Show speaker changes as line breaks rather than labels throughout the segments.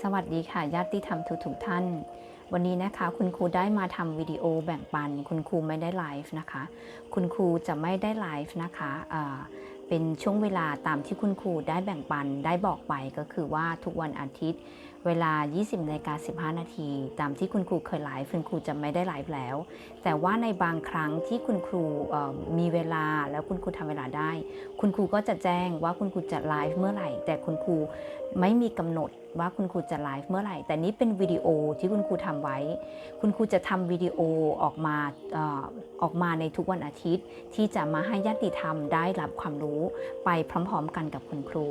สวัสดีค่ะญาติธรรมทุกทุกท่าน วันนี้นะคะคุณครูได้มาทำวิดีโอแบ่งปัน คุณครูไม่ได้ไลฟ์นะคะ คุณครูจะไม่ได้ไลฟ์นะคะเป็นช่วงเวลาตามที่คุณครูได้แบ่งปันได้บอกไปก็คือว่าทุกวันอาทิตย์ เวลา 20นาฬิกา15 นาที ตามที่คุณครูเคยไลฟ์คุณครูจะไม่ได้ไลฟ์แล้ว แต่ว่าในบางครั้งที่คุณครูมีเวลาแล้วคุณครูทำเวลาได้ คุณครูก็จะแจ้งว่าคุณครูจะไลฟ์เมื่อไหร่ แต่คุณครูไม่มีกำหนดว่าคุณครูจะไลฟ์เมื่อไหร่ แต่นี้เป็นวิดีโอที่คุณครูทำไว้ คุณครูจะทำวิดีโอออกมาออออกมาในทุกวันอาทิตย์ ที่จะมาให้ญาติธรรมได้รับความรู้ไปพร้อม ๆ กันกับคุณครู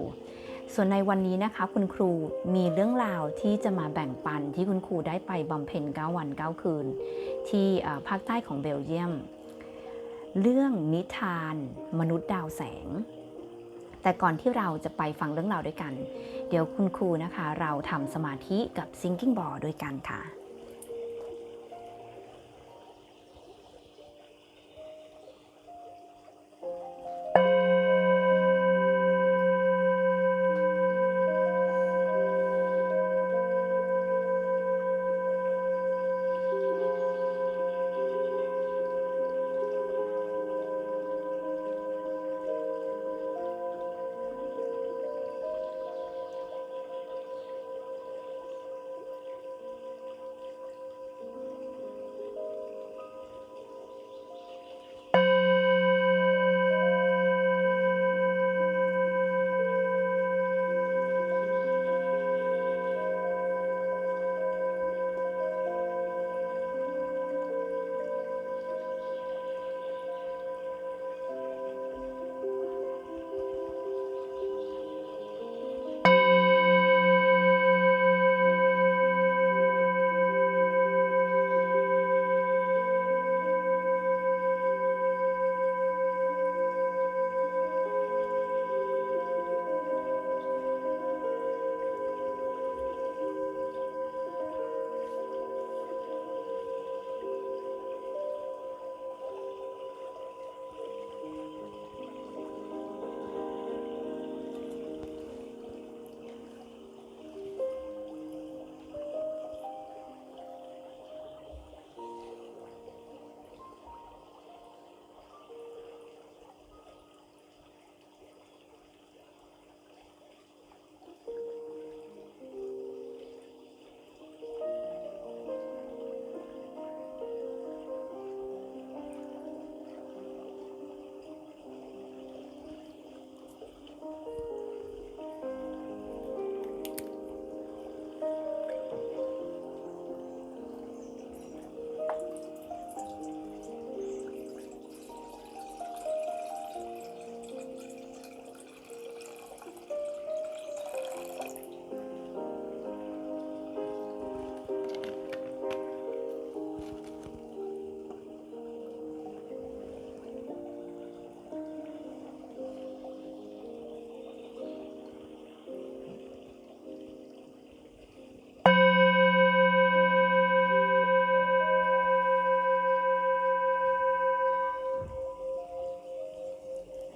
ส่วนในวันนี้นะคะคุณครูมีเรื่องราวที่จะมาแบ่งปันที่คุณครูได้ไปบำเพ็ญ 9 วัน 9 คืน ที่ภาคใต้ของเบลเยียม เรื่องนิทานมนุษย์ดาวแสง แต่ก่อนที่เราจะไปฟังเรื่องราวด้วยกัน เดี๋ยวคุณครูนะคะ เราทำสมาธิกับ Thinking Ball ด้วยกันค่ะ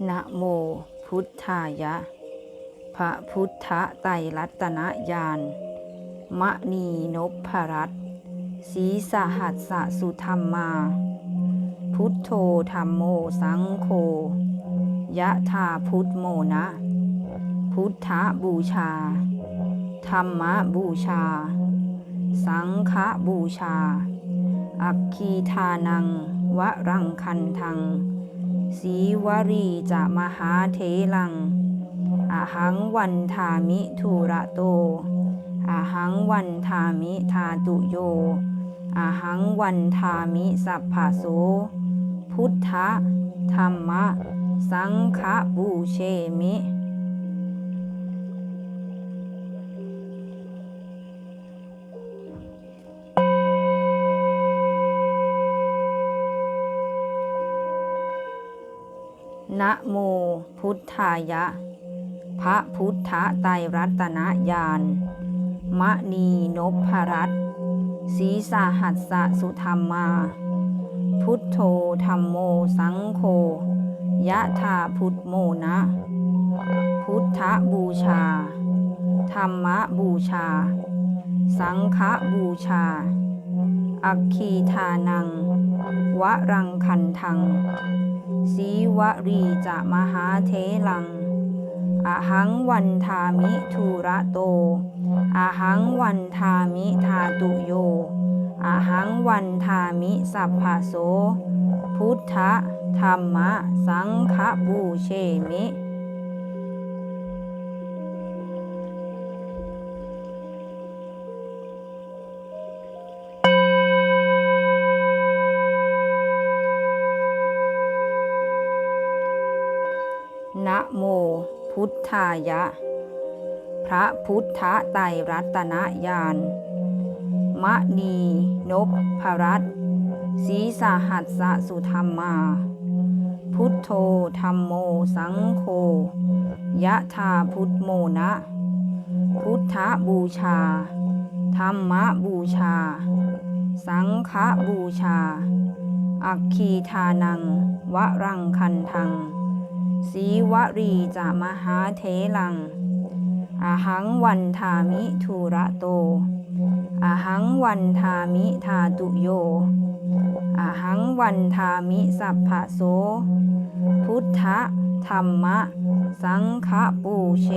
นะโมพุทธายะ พระพุทธไตรรัตนญาณมะนีนพรัตสีสหัสสะสุธรรมา พุทโธธรรมโมสังโฆยะธาพุทโมนะ พุทธบูชา ธรรมบูชา สังฆบูชา อัคคีทานัง วรังคันทัง สีวรีจะมหาเทลัง อาหังวันทามิทุระโต อาหังวันทามิทาตุโย อาหังวันทามิสัพพะโส พุทธะธรรมะ สังฆบูเชมิ นะโมพุทธายะ พระพุทธไตรรัตนญาณมะนีนพรัตน์สีสาหัสสะสุธรรมา พุทโธธรรมโมสังโฆยะธาพุทโมนะ พุทธบูชา ธรรมบูชา สังฆบูชา อัคคีทานัง วรังคันทัง สีวรีจะมหาเทลัง อหังวันทามิทูระโต อหังวันทามิทาตุโย อหังวันทามิสัพพโส พุทธธรรมะสังฆบูเชมิ โม พุทธายะ พระพุทธไตรรัตนญาณมะนีนพพรัตน์สีสาหัสสะสุธรรมา พุทโธธรรมโมสังโฆยะธาพุทโมนะ พุทธบูชา ธรรมบูชา สังฆบูชา อัคคีทานัง วรังคันทัง สีวรีจะมหาเทลังอาหังวันทามิทุระโตอาหังวันทามิทาตุโยอาหังวันทามิสัพพะโส พุทธธรรมะ สังฆปูเช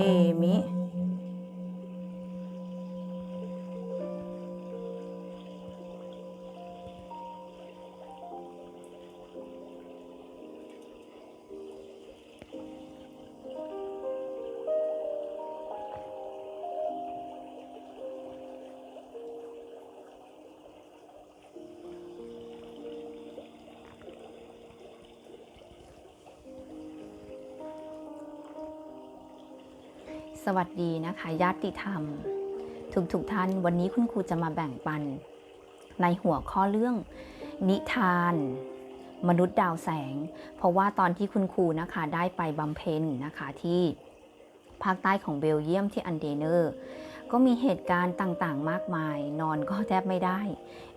มิ วัสดีนะคะญาติธรรม ทุกทุกๆท่านวันนี้คุณครูจะมาแบ่งปัน ในหัวข้อเรื่อง นิทาน มนุษย์ดาวแสง เพราะว่าตอนที่คุณครูนะคะได้ไปบำเพ็ญนะคะที่ภาคใต้ของเบลเยียมที่อันเดเนอร์ ก็มีเหตุการณ์ต่างๆ มากมาย นอนก็แทบไม่ได้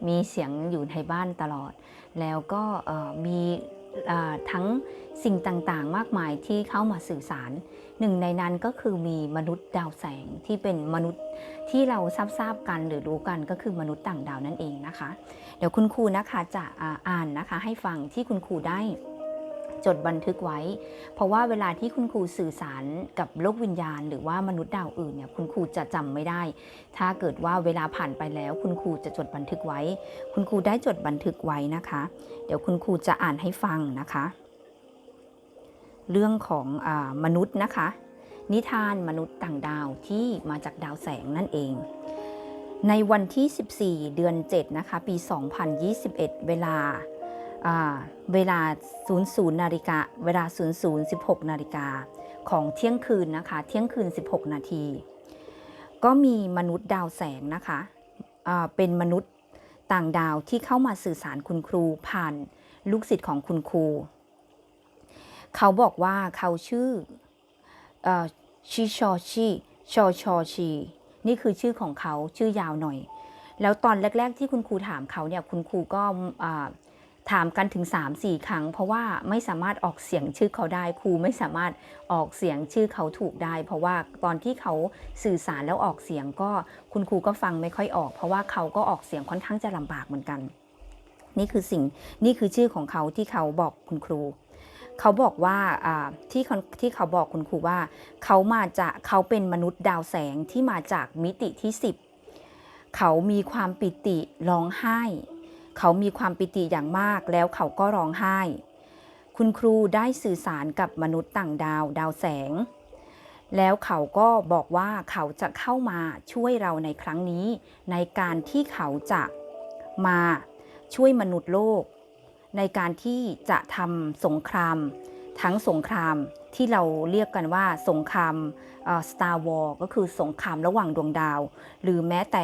มีเสียงอยู่ในบ้านตลอด แล้วก็มีทั้งสิ่งต่างๆ มากมายที่เข้ามาสื่อสาร หนึ่งในนั้นก็คือมีมนุษย์ดาวแสงที่เป็นมนุษย์ที่เราทราบๆกันหรือรู้กันก็คือมนุษย์ต่างดาวนั่นเองนะคะ เดี๋ยวคุณครูนะคะจะอ่าอ่านนะคะให้ฟังที่คุณครูได้จดบันทึกไว้ เพราะว่าเวลาที่คุณครูสื่อสารกับโลกวิญญาณ หรือว่ามนุษย์ดาวอื่นเนี่ยคุณครูจะจำไม่ได้ ถ้าเกิดว่าเวลาผ่านไปแล้ว คุณครูจะจดบันทึกไว้ คุณครูได้จดบันทึกไว้นะคะ เดี๋ยวคุณครูจะอ่านให้ฟังนะคะ เรื่องของอมนุษย์นะคะ นิทานมนุษย์ต่างดาวที่มาจากดาวแสงนั่นเอง ในวันที่ 14 เดือน 7 นะคะ ปี 2021 เวลาอ่าเวลา 00นาฬิกา เวลา 00 16 นาฬิกาของเที่ยงคืนนะคะ เที่ยงคืน 16 นาที ก็มีมนุษย์ดาวแสงนะคะอ่าเป็นมนุษย์ต่างดาวที่เข้ามาสื่อสารคุณครูผ่านลูกศิษย์ของคุณครู เขาบอกว่าเขาชื่ออชิชอชีชอชอชี นี่คือชื่อของเขาชื่อยาวหน่อย แล้วตอนแรก ๆ ที่คุณครูถามเขาเนี่ยคุณครูก็ถามกันถึง 3-4 ครั้ง เพราะว่าไม่สามารถออกเสียงชื่อเขาได้ครูไม่สามารถออกเสียงชื่อเขาถูกได้ เพราะว่าตอนที่เขาสื่อสารแล้วออกเสียงก็คุณครูก็ฟังไม่ค่อยออก เพราะว่าเขาก็ออกเสียงค่อนข้างจะลำบากเหมือนกัน นี่คือสิ่งนี่คือชื่อของเขาที่เขาบอกคุณครู เขาบอกว่าที่เขาที่เขาบอกคุณครูว่า เขามาจากเขาเป็นมนุษย์ดาวแสงที่มาจากมิติที่ 10 เขามีความปิติร้องไห้ เขามีความปิติอย่างมากแล้วเขาก็ร้องไห้ คุณครูได้สื่อสารกับมนุษย์ต่างดาวดาวแสง แล้วเขาก็บอกว่าเขาจะเข้ามาช่วยเราในครั้งนี้ ในการที่เขาจะมาช่วยมนุษย์โลก ในการที่จะทำสงคราม ทั้งสงครามที่เราเรียกกันว่าสงครามสตาร์วอร์ก็คือสงครามระหว่างดวงดาว หรือแม้แต่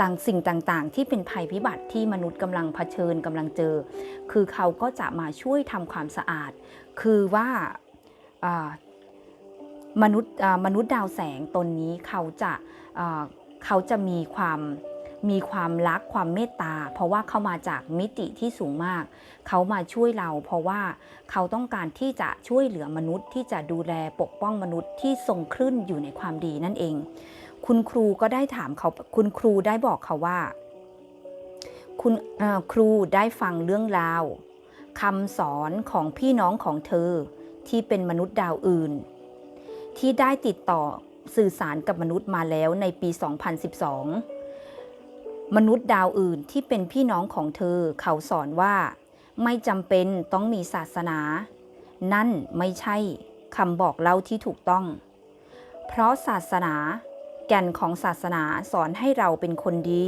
ต่างสิ่งต่างๆ ที่เป็นภัยพิบัติที่มนุษย์กำลังเผชิญกำลังเจอ คือเขาก็จะมาช่วยทำความสะอาด คือว่ามนุษย์มนุษย์ดาวแสงตนนี้เขาจะเขาจะมีความ มีความรักความเมตตา เพราะว่าเขามาจากมิติที่สูงมาก เขามาช่วยเราเพราะว่าเขาต้องการที่จะช่วยเหลือมนุษย์ที่จะดูแลปกป้องมนุษย์ที่ทรงคลื่นอยู่ในความดีนั่นเอง คุณครูก็ได้ถามเขาคุณครูได้บอกเขาว่า คุณครูได้ฟังเรื่องราวคำสอนของพี่น้องของเธอที่เป็นมนุษย์ดาวอื่น ที่ได้ติดต่อสื่อสารกับมนุษย์มาแล้วในปี 2012 มนุษย์ดาวอื่นที่เป็นพี่น้องของเธอเขาสอนว่า ไม่จำเป็นต้องมีศาสนา นั่นไม่ใช่คำบอกเล่าที่ถูกต้อง เพราะศาสนา แก่นของศาสนาสอนให้เราเป็นคนดี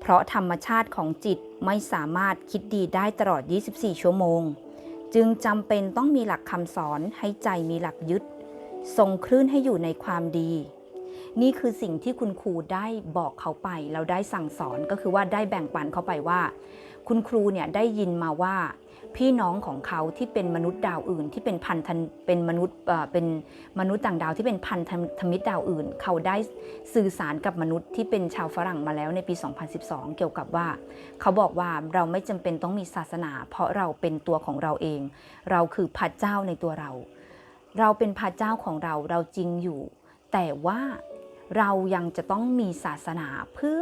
เพราะธรรมชาติของจิตไม่สามารถคิดดีได้ตลอด 24 ชั่วโมง จึงจำเป็นต้องมีหลักคำสอนให้ใจมีหลักยึดทรงคลื่นให้อยู่ในความดี นี่คือสิ่งที่คุณครูได้บอกเขาไป เราได้สั่งสอนก็คือว่าได้แบ่งปันเขาไปว่า คุณครูเนี่ยได้ยินมาว่า พี่น้องของเขาที่เป็นมนุษย์ดาวอื่น ที่เป็นพันธนเป็นมนุษย์เป็นมนุษย์ต่างดาวที่เป็นพันธมิตรดาวอื่น เขาได้สื่อสารกับมนุษย์ที่เป็นชาวฝรั่งมาแล้วในปี 2012 เกี่ยวกับว่า เขาบอกว่าเราไม่จำเป็นต้องมีศาสนา เพราะเราเป็นตัวของเราเอง เราคือพระเจ้าในตัวเรา เราเป็นพระเจ้าของเราเราจริงอยู่ แต่ว่าเรายังจะต้องมีศาสนาเพื่อ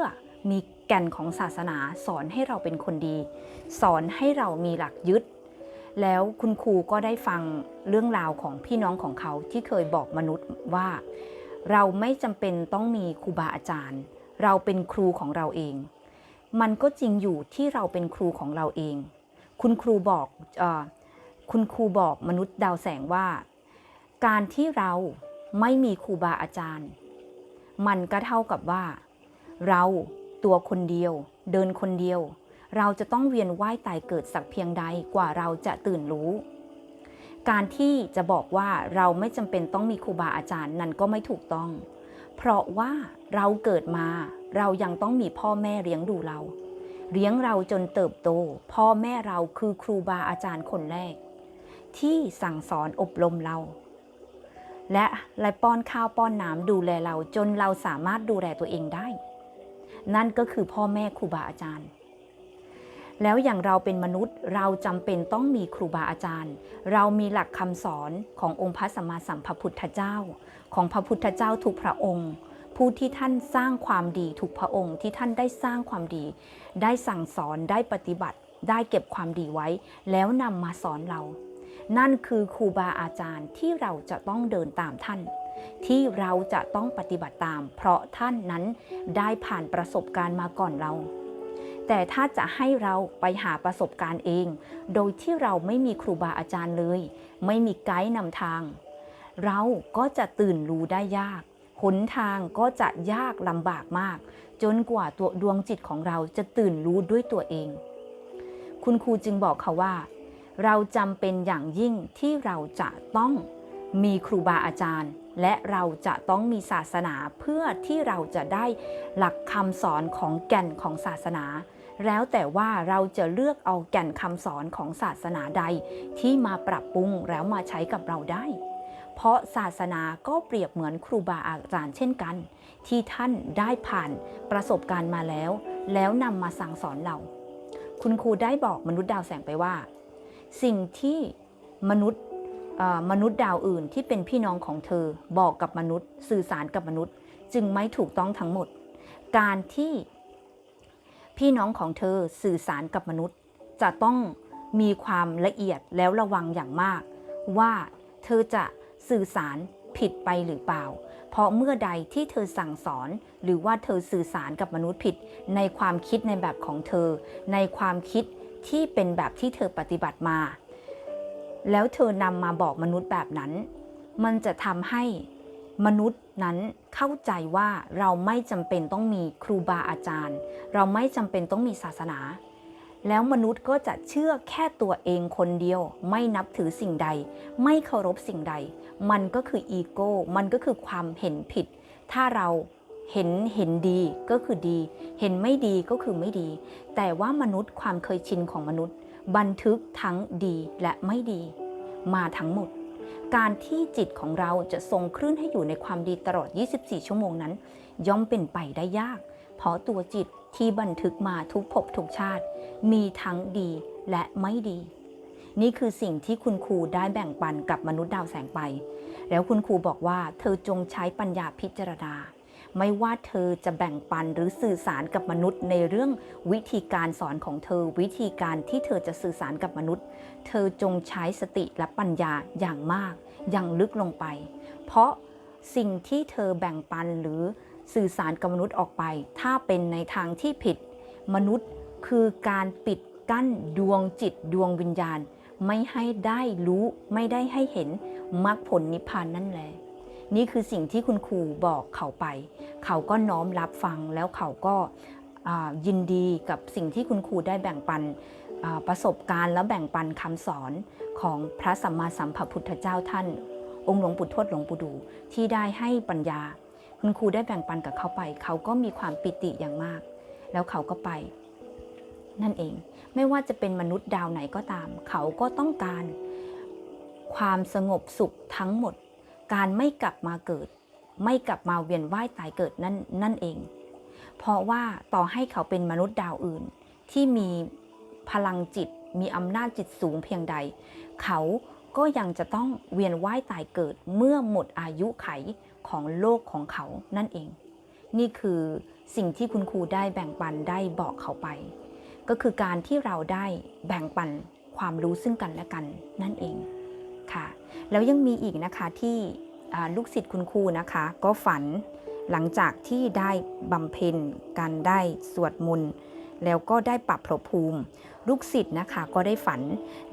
มีแก่นของศาสนาสอนให้เราเป็นคนดี สอนให้เรามีหลักยึด แล้วคุณครูก็ได้ฟังเรื่องราวของพี่น้องของเขาที่เคยบอกมนุษย์ว่า เราไม่จำเป็นต้องมีครูบาอาจารย์ เราเป็นครูของเราเอง มันก็จริงอยู่ที่เราเป็นครูของเราเอง คุณครูบอกอคุณครูบอกมนุษย์ดาวแสงว่า การที่เรา ไม่มีครูบาอาจารย์ มันก็เท่ากับว่า เราตัวคนเดียว เดินคนเดียว เราจะต้องเวียนว่ายตายเกิดสักเพียงใดกว่าเราจะตื่นรู้ การที่จะบอกว่าเราไม่จำเป็นต้องมีครูบาอาจารย์นั่นก็ไม่ถูกต้อง เพราะว่าเราเกิดมา เรายังต้องมีพ่อแม่เลี้ยงดูเรา เลี้ยงเราจนเติบโต พ่อแม่เราคือครูบาอาจารย์คนแรก ที่สั่งสอนอบรมเรา และและป้อนข้าวป้อนน้ำดูแลเราจนเราสามารถดูแลตัวเองได้ นั่นก็คือพ่อแม่ครูบาอาจารย์ แล้วอย่างเราเป็นมนุษย์เราจำเป็นต้องมีครูบาอาจารย์ เรามีหลักคำสอนขององค์พระสัมมาสัมพุทธเจ้า ของพระพุทธเจ้าทุกพระองค์ ผู้ที่ท่านสร้างความดีทุกพระองค์ที่ท่านได้สร้างความดี ได้สั่งสอนได้ปฏิบัติ ได้เก็บความดีไว้ แล้วนำมาสอนเรา นั่นคือครูบาอาจารย์ที่เราจะต้องเดินตามท่าน ที่เราจะต้องปฏิบัติตาม เพราะท่านนั้นได้ผ่านประสบการณ์มาก่อนเรา แต่ถ้าจะให้เราไปหาประสบการณ์เอง โดยที่เราไม่มีครูบาอาจารย์เลย ไม่มีไกด์นำทาง เราก็จะตื่นรู้ได้ยากหนทางก็จะยากลำบากมาก จนกว่าตัวดวงจิตของเราจะตื่นรู้ด้วยตัวเอง คุณครูจึงบอกเขาว่า เราจำเป็นอย่างยิ่งที่เราจะต้องมีครูบาอาจารย์ และเราจะต้องมีศาสนาเพื่อที่เราจะได้หลักคำสอนของแก่นของศาสนา แล้วแต่ว่าเราจะเลือกเอาแก่นคำสอนของศาสนาใด ที่มาปรับปรุงแล้วมาใช้กับเราได้ เพราะศาสนาก็เปรียบเหมือนครูบาอาจารย์เช่นกัน ที่ท่านได้ผ่านประสบการณ์มาแล้ว แล้วนำมาสั่งสอนเรา คุณครูได้บอกมนุษย์ดาวแสงไปว่า สิ่งที่มนุษย์มนุษย์ดาวอื่นที่เป็นพี่น้องของเธอบอกกับมนุษย์ สื่อสารกับมนุษย์ จึงไม่ถูกต้องทั้งหมด การที่พี่น้องของเธอสื่อสารกับมนุษย์ จะต้องมีความละเอียดแล้วระวังอย่างมาก ว่าเธอจะสื่อสารผิดไปหรือเปล่า เพราะเมื่อใดที่เธอสั่งสอน หรือว่าเธอสื่อสารกับมนุษย์ผิด ในความคิดในแบบของเธอ ในความคิด ที่เป็นแบบที่เธอปฏิบัติมา แล้วเธอนำมาบอกมนุษย์แบบนั้น มันจะทำให้มนุษย์นั้นเข้าใจว่าเราไม่จำเป็นต้องมีครูบาอาจารย์ เราไม่จำเป็นต้องมีศาสนา แล้วมนุษย์ก็จะเชื่อแค่ตัวเองคนเดียว ไม่นับถือสิ่งใด ไม่เคารพสิ่งใด มันก็คืออีโก้ มันก็คือความเห็นผิด ถ้าเรา เห็นเห็นดีก็คือดี เห็นไม่ดีก็คือไม่ดี แต่ว่ามนุษย์ความเคยชินของมนุษย์ บันทึกทั้งดีและไม่ดี มาทั้งหมด การที่จิตของเราจะทรงคลื่นให้อยู่ในความดีตลอด 24 ชั่วโมงนั้น ย่อมเป็นไปได้ยาก เพราะตัวจิตที่บันทึกมาทุกภพทุกชาติ มีทั้งดีและไม่ดี นี่คือสิ่งที่คุณครูได้แบ่งปันกับมนุษย์ดาวแสงไป แล้วคุณครูบอกว่าเธอจงใช้ปัญญาพิจารณา ไม่ว่าเธอจะแบ่งปันหรือสื่อสารกับมนุษย์ ในเรื่องวิธีการสอนของเธอ วิธีการที่เธอจะสื่อสารกับมนุษย์ เธอจงใช้สติและปัญญาอย่างมาก อย่างลึกลงไป เพราะสิ่งที่เธอแบ่งปันหรือสื่อสารกับมนุษย์ออกไป ถ้าเป็นในทางที่ผิด มนุษย์คือการปิดกั้นดวงจิตดวงวิญญาณ ไม่ให้ได้รู้ไม่ได้ให้เห็นมรรคผลนิพพานนั่นแหละ นี่คือสิ่งที่คุณครูบอกเขาไป เขาก็น้อมรับฟังแล้วเขาก็ยินดีกับสิ่งที่คุณครูได้แบ่งปันประสบการณ์และแบ่งปันคำสอนของพระสัมมาสัมพุทธเจ้าท่าน องค์หลวงปู่ทวดหลวงปู่ดู ที่ได้ให้ปัญญา คุณครูได้แบ่งปันกับเขาไป เขาก็มีความปิติอย่างมาก แล้วเขาก็ไป นั่นเอง ไม่ว่าจะเป็นมนุษย์ดาวไหนก็ตาม เขาก็ต้องการ ความสงบสุขทั้งหมด การไม่กลับมาเกิด ไม่กลับมาเวียนว่ายตายเกิดนั่นนั่นเอง เพราะว่าต่อให้เขาเป็นมนุษย์ดาวอื่น ที่มีพลังจิตมีอำนาจจิตสูงเพียงใด เขาก็ยังจะต้องเวียนว่ายตายเกิดเมื่อหมดอายุไขของโลกของเขานั่นเอง นี่คือสิ่งที่คุณครูได้แบ่งปันได้บอกเขาไป ก็คือการที่เราได้แบ่งปันความรู้ซึ่งกันและกันนั่นเองค่ะ แล้วยังมีอีกนะคะที่ ลูกศิษย์คุณครูนะคะ ก็ฝันหลังจากที่ได้บำเพ็ญการได้สวดมนต์แล้วก็ได้ปรับภพภูมิ ลูกศิษย์นะคะก็ได้ฝัน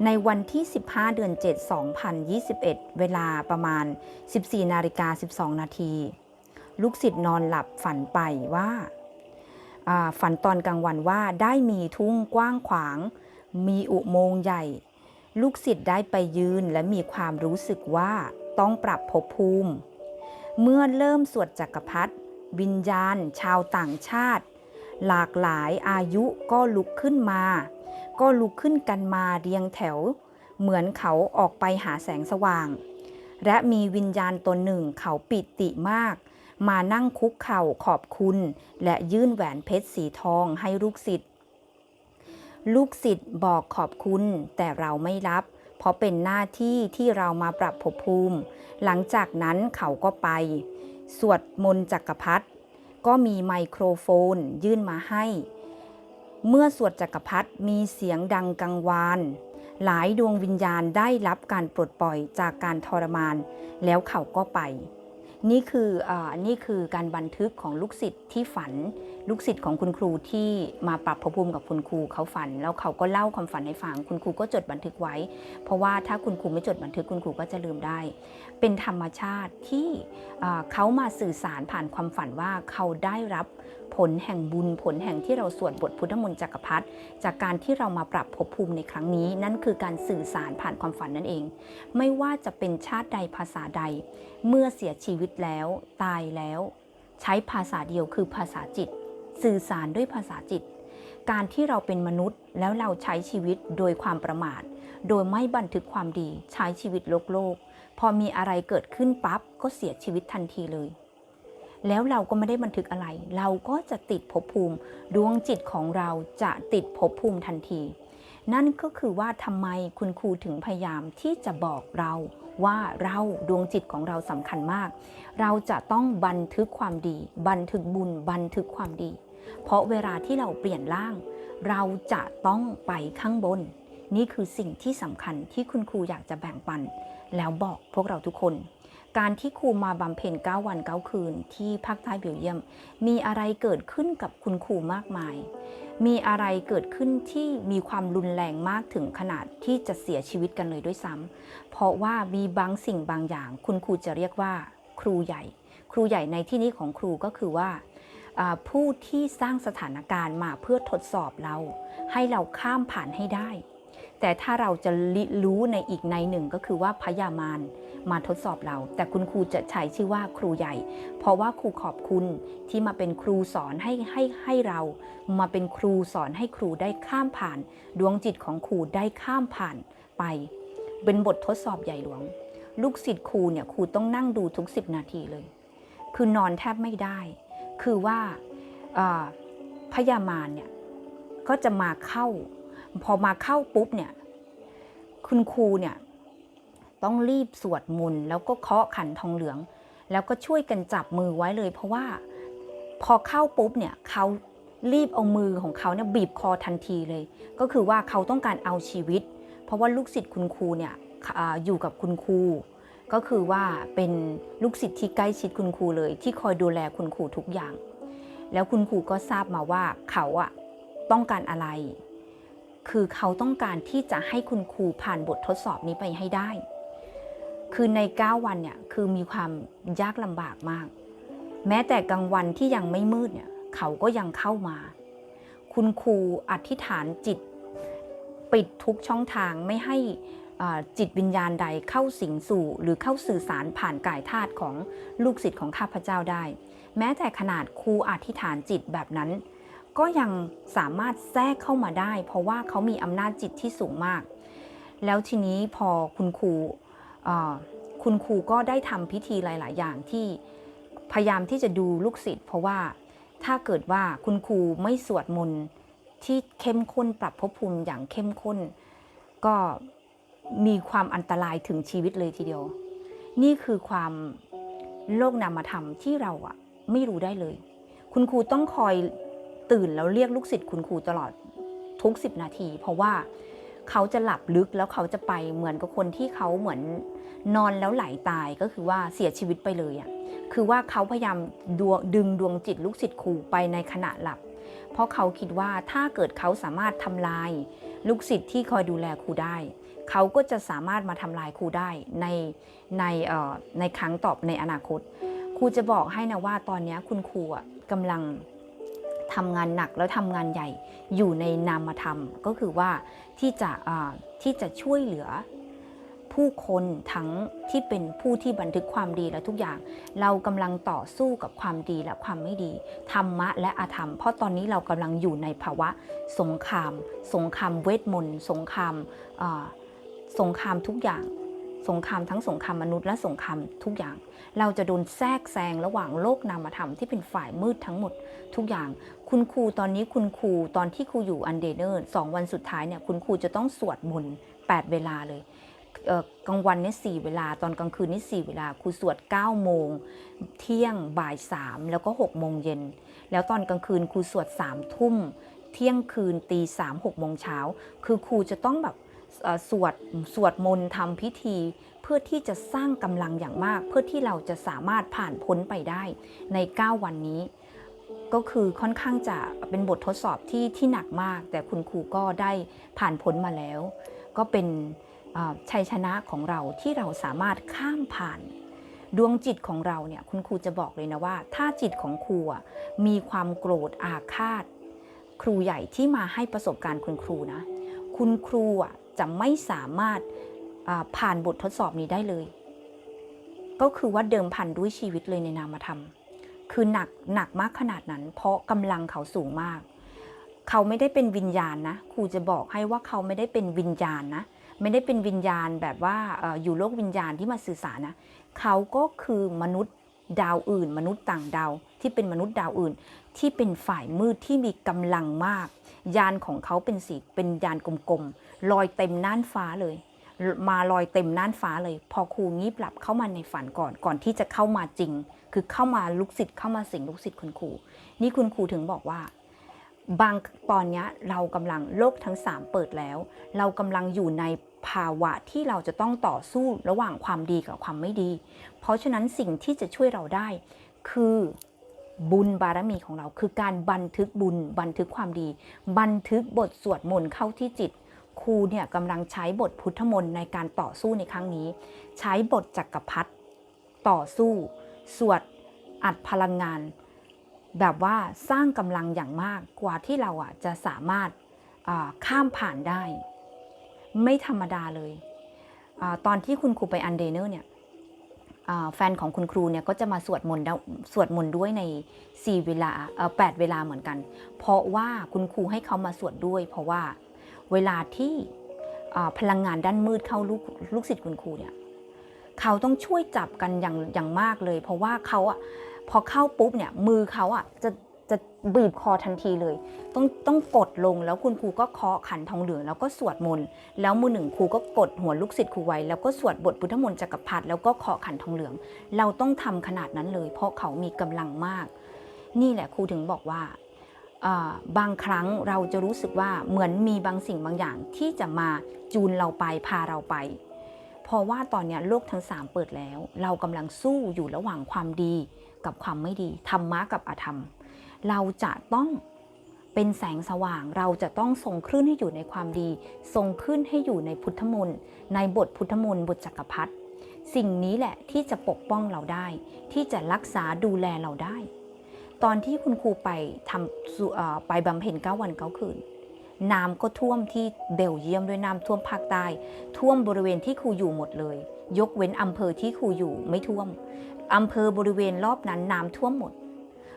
ในวันที่ 15 เดือน 7 2021 เวลาประมาณ 14นาฬิกา12 นาที ลูกศิษย์นอนหลับฝันไปว่า ฝันตอนกลางวันว่าได้มีทุ่งกว้างขวาง มีอุโมงค์ใหญ่ ลูกศิษย์ได้ไปยืนและมีความรู้สึกว่า ต้องปรับภพภูมิ เมื่อเริ่มสวดจักรพรรดิวิญญาณ ชาวต่างชาติ หลากหลายอายุก็ลุกขึ้นมา ก็ลุกขึ้นกันมาเรียงแถว เหมือนเขาออกไปหาแสงสว่าง และมีวิญญาณตนหนึ่งเขาปิติมาก มานั่งคุกเข่าขอบคุณ และยื่นแหวนเพชรสีทองให้ลูกศิษย์ลูกศิษย์บอกขอบคุณแต่เราไม่รับเพราะเป็นหน้าที่ที่เรามาปรับภพภูมิ หลังจากนั้นเขาก็ไป สวดมนต์จักรพรรดิก็มีไมโครโฟนยื่นมาให้ เมื่อสวดจักรพรรดิมีเสียงดังกังวาน หลายดวงวิญญาณได้รับการปลดปล่อยจากการทรมาน แล้วเขาก็ไป นี่คืออานี่คือการบันทึกของลูกศิษย์ที่ฝัน ลูกศิษย์ของคุณครูที่มาปรับพภูมิกับคุณครูเขาฝัน แล้วเขาก็เล่าความฝันให้ฟัง คุณครูก็จดบันทึกไว้ เพราะว่าถ้าคุณครูไม่จดบันทึกคุณครูก็จะลืมได้ เป็นธรรมชาติที่เขามาสื่อสารผ่านความฝันว่าเขาได้รับผลแห่งบุญผลแห่งที่เราสวดบทพุทธมนต์จักรพรรดิจากการที่เรามาปรับภพภูมิในครั้งนี้ นั่นคือการสื่อสารผ่านความฝันนั่นเอง ไม่ว่าจะเป็นชาติใดภาษาใด เมื่อเสียชีวิตแล้ว ตายแล้ว ใช้ภาษาเดียวคือภาษาจิต สื่อสารด้วยภาษาจิต การที่เราเป็นมนุษย์แล้วเราใช้ชีวิตโดยความประมาท โดยไม่บันทึกความดี ใช้ชีวิตโลกโลก พอมีอะไรเกิดขึ้นปั๊บก็เสียชีวิตทันทีเลย แล้วเราก็ไม่ได้บันทึกอะไร เราก็จะติดภพภูมิ ดวงจิตของเราจะติดภพภูมิทันที นั่นก็คือว่าทำไมคุณครูถึงพยายามที่จะบอกเราว่าเราดวงจิตของเราสำคัญมาก เราจะต้องบันทึกความดี บันทึกบุญ บันทึกความดี เพราะเวลาที่เราเปลี่ยนร่าง เราจะต้องไปข้างบน นี่คือสิ่งที่สำคัญที่คุณครูอยากจะแบ่งปัน แล้วบอกพวกเราทุกคน การที่ครูมาบำเพ็ญ 9 วัน 9 คืน ที่ภาคใต้เบลเยียม มีอะไรเกิดขึ้นกับคุณครูมากมาย มีอะไรเกิดขึ้นที่มีความรุนแรงมากถึงขนาดที่จะเสียชีวิตกันเลยด้วยซ้ำเพราะว่ามีบางสิ่งบางอย่าง คุณครูจะเรียกว่า ครูใหญ่ ครูใหญ่ในที่นี้ของครูก็คือว่าอ่าผู้ที่สร้างสถานการณ์มาเพื่อทดสอบเรา ให้เราข้ามผ่านให้ได้ แต่ถ้าเราจะรู้ในอีกในหนึ่งก็คือว่าพยามารมาทดสอบเรา แต่คุณครูจะใช้ชื่อว่าครูใหญ่ เพราะว่าครูขอบคุณที่มาเป็นครูสอนให้ให้ให้เรา มาเป็นครูสอนให้ครูได้ข้ามผ่าน ดวงจิตของครูได้ข้ามผ่านไป เป็นบททดสอบใหญ่หลวง ลูกศิษย์ครูเนี่ยครูต้องนั่งดูทุก 10 นาทีเลย คือนอนแทบไม่ได้ คือว่าพยามารเนี่ยก็จะมาเข้า พอมาเข้าปุ๊บเนี่ย คุณครูเนี่ยต้องรีบสวดมนต์แล้วก็เคาะขันทองเหลือง แล้วก็ช่วยกันจับมือไว้เลย เพราะว่าพอเข้าปุ๊บเนี่ยเขารีบเอามือของเขาเนี่ยบีบคอทันทีเลย ก็คือว่าเขาต้องการเอาชีวิต เพราะว่าลูกศิษย์คุณครูเนี่ยอยู่กับคุณครูก็คือว่าเป็นลูกศิษย์ที่ใกล้ชิดคุณครูเลย ที่คอยดูแลคุณครูทุกอย่าง แล้วคุณครูก็ทราบมาว่าเขาอะต้องการอะไร คือเขาต้องการที่จะให้คุณครูผ่านบททดสอบนี้ไปให้ได้ คือใน 9 วันเนี่ยคือมีความยากลำบากมาก แม้แต่กลางวันที่ยังไม่มืดเนี่ยเขาก็ยังเข้ามา คุณครูอธิษฐานจิต ปิดทุกช่องทางไม่ให้อาจิตวิญญาณใดเข้าสิงสู่หรือเข้าสื่อสารผ่านกายธาตุของลูกศิษย์ของข้าพเจ้าได้ แม้แต่ขนาดครูอธิษฐานจิตแบบนั้น ก็ยังสามารถแทรกเข้ามาได้ เพราะว่าเขามีอำนาจจิตที่สูงมาก แล้วทีนี้พอคุณครูคุณครูก็ได้ทำพิธีหลาย ๆ อย่างที่พยายามที่จะดูลูกศิษย์เพราะว่าถ้าเกิดว่าคุณครูไม่สวดมนต์ที่เข้มข้นปรับภพภูมิอย่างเข้มข้น ก็มีความอันตรายถึงชีวิตเลยทีเดียว นี่คือความโลกนามธรรมที่เราอะไม่รู้ได้เลย คุณครูต้องคอย ตื่นแล้วเรียกลูกศิษย์คุณครูตลอดทุก 10 นาที เพราะว่าเขาจะหลับลึกแล้วเขาจะไปเหมือนกับคนที่เขาเหมือนนอนแล้วไหลตายก็คือว่าเสียชีวิตไปเลยอะคือว่าเขาพยายามดวดึงดวงจิตลูกศิษย์ครูไปในขณะหลับ เพราะเขาคิดว่าถ้าเกิดเขาสามารถทำลาย ลูกศิษย์ที่คอยดูแลครูได้ เขาก็จะสามารถมาทำลายครูได้ในในในครั้งต่อในอนาคต ครูจะบอกให้นะว่าตอนนี้คุณครูอะกำลัง ทำงานหนักแล้วทำงานใหญ่อยู่ในนามธรรม ก็คือว่าที่จะที่จะช่วยเหลือผู้คนทั้งที่เป็นผู้ที่บันทึกความดีและทุกอย่าง เรากำลังต่อสู้กับความดีและความไม่ดี ธรรมะและอาธรรม เพราะตอนนี้เรากำลังอยู่ในภาวะสงคราม สงครามเวทมนต์ สงครามสงครามทุกอย่าง สงครามทั้งสงครามมนุษย์และสงครามทุกอย่าง เราจะโดนแทรกแซงระหว่างโลกนามธรรมที่เป็นฝ่ายมืดทั้งหมด ทุกอย่าง คุณครูตอนนี้คุณครูตอนที่ครูอยู่อันเดเนอร์สองวันสุดท้ายเนี่ยคุณครูจะต้องสวดมนต์8เวลาเลยเอ่อกลางวันนี่สี่เวลาตอนกลางคืนนี่สี่เวลาครูสวด9โมงเที่ยงบ่ายสามแล้วก็6โมงเย็น แล้วตอนกลางคืนครูสวด3ทุ่มเที่ยงคืนตีสามหกโมงเช้าคือครูจะต้องแบบ สวดสวดมนต์ทำพิธี เพื่อที่จะสร้างกำลังอย่างมาก เพื่อที่เราจะสามารถผ่านพ้นไปได้ใน 9 วันนี้ ก็คือค่อนข้างจะเป็นบททดสอบที่ที่หนักมาก แต่คุณครูก็ได้ผ่านพ้นมาแล้ว ก็เป็นชัยชนะของเราที่เราสามารถข้ามผ่านดวงจิตของเราเนี่ยคุณครูจะบอกเลยนะว่า ถ้าจิตของครูมีความโกรธอาฆาต ครูใหญ่ที่มาให้ประสบการณ์คุณครูนะ คุณครูอะ จะไม่สามารถผ่านบททดสอบนี้ได้เลย ก็คือว่าเดิมพันด้วยชีวิตเลยในนามธรรม คือหนักหนักมากขนาดนั้น เพราะกำลังเขาสูงมาก เขาไม่ได้เป็นวิญญาณนะครูจะบอกให้ว่าเขาไม่ได้เป็นวิญญาณนะไม่ได้เป็นวิญญาณแบบว่าอยู่โลกวิญญาณที่มาสื่อสารนะเขาก็คือมนุษย์ดาวอื่น มนุษย์ต่างดาวที่เป็นมนุษย์ดาวอื่น ที่เป็นฝ่ายมืดที่มีกำลังมาก ยานของเขาเป็นสีเป็นยานกลมๆ ลอยเต็มน่านฟ้าเลย มาลอยเต็มน่านฟ้าเลย พอครูงีบหลับเข้ามาในฝันก่อนก่อนที่จะเข้ามาจริง คือเข้ามาลูกศิษย์เข้ามาสิงลูกศิษย์คุณครูนี่คุณครูถึงบอกว่า บางตอนนี้เรากำลังโลกทั้งสามเปิดแล้ว เรากำลังอยู่ในภาวะที่เราจะต้องต่อสู้ระหว่างความดีกับความไม่ดี เพราะฉะนั้นสิ่งที่จะช่วยเราได้ คือบุญบารมีของเรา คือการบันทึกบุญ บันทึกความดี บันทึกบทสวดมนต์เข้าที่จิต ครูเนี่ยกำลังใช้บทพุทธมนต์ในการต่อสู้ในครั้งนี้ ใช้บทจักรพรรดิต่อสู้ สวดอัดพลังงาน แบบว่าสร้างกำลังอย่างมากกว่าที่เราอะจะสามารถข้ามผ่านได้ ไม่ธรรมดาเลยอตอนที่คุณครูไปอันเดเนอร์เนี่ยแฟนของคุณครูเนี่ยก็จะมาสวดมนต์สวดมนต์ด้วยใน 4 เวลาเอ่อ8เวลาเหมือนกัน เพราะว่าคุณครูให้เขามาสวดด้วย เพราะว่า เวลาที่พลังงานด้านมืดเข้าลูกลูกศิษย์คุณครูเนี่ยเขาต้องช่วยจับกันอย่างอย่างมากเลย เพราะว่าเขาอะพอเข้าปุ๊บเนี่ยมือเขาอะจะจะบีบคอทันทีเลย ต้องต้องกดลงแล้วคุณครูก็เคาะขันทองเหลืองแล้วก็สวดมนต์แล้วมือหนึ่งครูก็กดหัวลูกศิษย์ครูไว้แล้วก็สวดบทพุทธมนต์จักรพรรดิแล้วก็เคาะขันทองเหลือง เราต้องทำขนาดนั้นเลย เพราะเขามีกำลังมาก นี่แหละครูถึงบอกว่า บางครั้งเราจะรู้สึกว่าเหมือนมีบางสิ่งบางอย่างที่จะมาจูนเราไปพาเราไป เพราะว่าตอนนี้โลกทั้งสามเปิดแล้ว เรากำลังสู้อยู่ระหว่างความดีกับความไม่ดีธรรมะกับอธรรม เราจะต้องเป็นแสงสว่างเราจะต้องทรงขึ้นให้อยู่ในความดี ทรงขึ้นให้อยู่ในพุทธมนต์ในบทพุทธมนต์บทจักรพรรดิสิ่งนี้แหละที่จะปกป้องเราได้ ที่จะรักษาดูแลเราได้ ตอนที่คุณครูไปทำไปบำเพ็ญ9วัน9คืน น้ำก็ท่วมที่เบลเยียมด้วยน้ำท่วมภาคใต้ ท่วมบริเวณที่ครูอยู่หมดเลย ยกเว้นอำเภอที่ครูอยู่ไม่ท่วมอำเภอบริเวณรอบนั้นน้ำท่วมหมด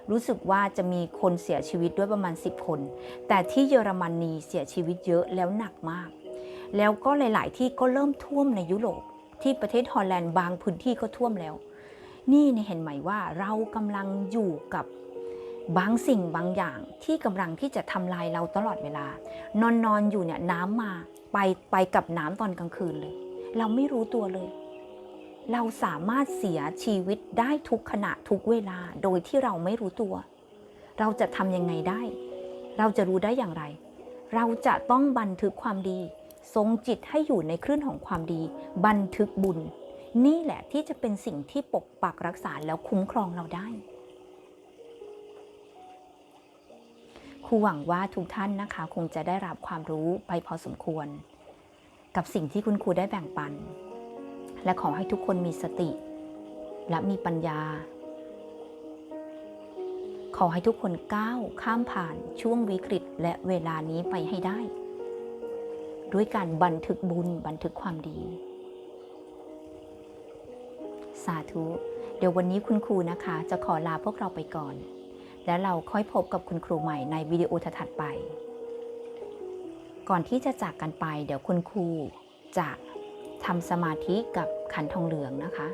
รู้สึกว่าจะมีคนเสียชีวิตด้วยประมาณ 10 คน แต่ที่เยอรมนีเสียชีวิตเยอะแล้วหนักมาก แล้วก็หลาย ๆ ที่ก็เริ่มท่วมในยุโรปที่ประเทศฮอลแลนด์บางพื้นที่ก็ท่วมแล้ว นี่เนี่ยเห็นไหมว่าเรากำลังอยู่กับ บางสิ่งบางอย่างที่กำลังที่จะทำลายเราตลอดเวลา นอนนอนอยู่เนี่ยน้ำมาไปไปกับน้ำตอนกลางคืนเลย เราไม่รู้ตัวเลย เราสามารถเสียชีวิตได้ทุกขณะทุกเวลาโดยที่เราไม่รู้ตัว เราจะทำยังไงได้ เราจะรู้ได้อย่างไร เราจะต้องบันทึกความดี ทรงจิตให้อยู่ในคลื่นของความดี บันทึกบุญ นี่แหละที่จะเป็นสิ่งที่ปกปักรักษาแล้วคุ้มครองเราได้ ครูหวังว่าทุกท่านนะคะ คงจะได้รับความรู้ไปพอสมควร กับสิ่งที่คุณครูได้แบ่งปัน และขอให้ทุกคนมีสติ และมีปัญญา ขอให้ทุกคนก้าวข้ามผ่านช่วงวิกฤตและเวลานี้ไปให้ได้ ด้วยการบันทึกบุญบันทึกความดี สาธุ เดี๋ยววันนี้คุณครูนะคะ จะขอลาพวกเราไปก่อน และเราค่อยพบกับคุณครูใหม่ในวิดีโอถัดไป ก่อนที่จะจากกันไปเดี๋ยวคุณครูจะทำสมาธิกับขันทองเหลืองนะคะ